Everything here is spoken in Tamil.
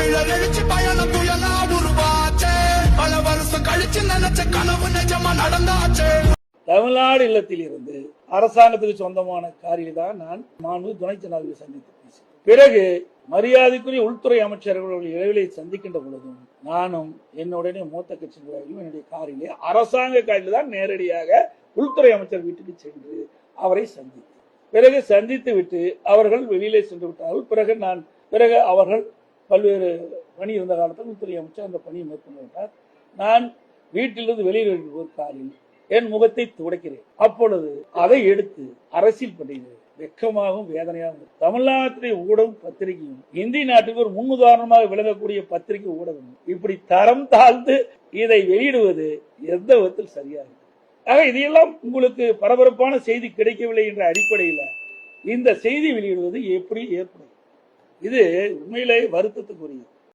தமிழர் எழுச்சி பயணம் புயலா உருவாச்சே. பல வருஷம் கழிச்சு நினைச்ச கனவு நிஜமா நடந்தாச்சே. தமிழ்நாடு இல்லத்தில் இருந்து அரசாங்கத்துக்கு சொந்தமான காரில் தான் நான் மாண்பு துணை ஜனாதிபதி சந்தித்து பேசினேன். பிறகு மரியாதைக்குரிய உள்துறை அமைச்சர்கள் இடைவெளியை சந்திக்கின்ற பொழுதும் நானும் என்னுடனே மூத்த கட்சி நிர்வாகிகளும் என்னுடைய காரிலே அரசாங்க காரில் தான் நேரடியாக உள்துறை அமைச்சர் வீட்டுக்கு சென்று அவரை சந்தித்தேன். பிறகு சந்தித்து விட்டு அவர்கள் வெளியிலே சென்று விட்டார்கள். பிறகு நான் பிறகு அவர்கள் பல்வேறு பணி இருந்த காலத்தில் உள்துறை அமைச்சர் அந்த பணியை மேற்கொண்டு நான் வீட்டிலிருந்து வெளியில் ஒரு காரில் என் முகத்தை துடைக்கிறேன். அப்பொழுது அதை எடுத்து அரசியல் பண்ணுகிறது வெக்கமாகவும் வேதனையாகவும் தமிழ்நாட்டிலே ஊடகம் பத்திரிகையும் இந்திய நாட்டுக்கு ஒரு முன்னுதாரணமாக விளங்கக்கூடிய பத்திரிகை ஊடகம் இப்படி தரம் தாழ்ந்து இதை வெளியிடுவது எந்த விதத்தில் சரியாக ஆக இதையெல்லாம் உங்களுக்கு பரபரப்பான செய்தி கிடைக்கவில்லை என்ற அடிப்படையில் இந்த செய்தி வெளியிடுவது எப்படி ஏற்படும்? இது உண்மையிலே வருத்தத்துக்குரியது.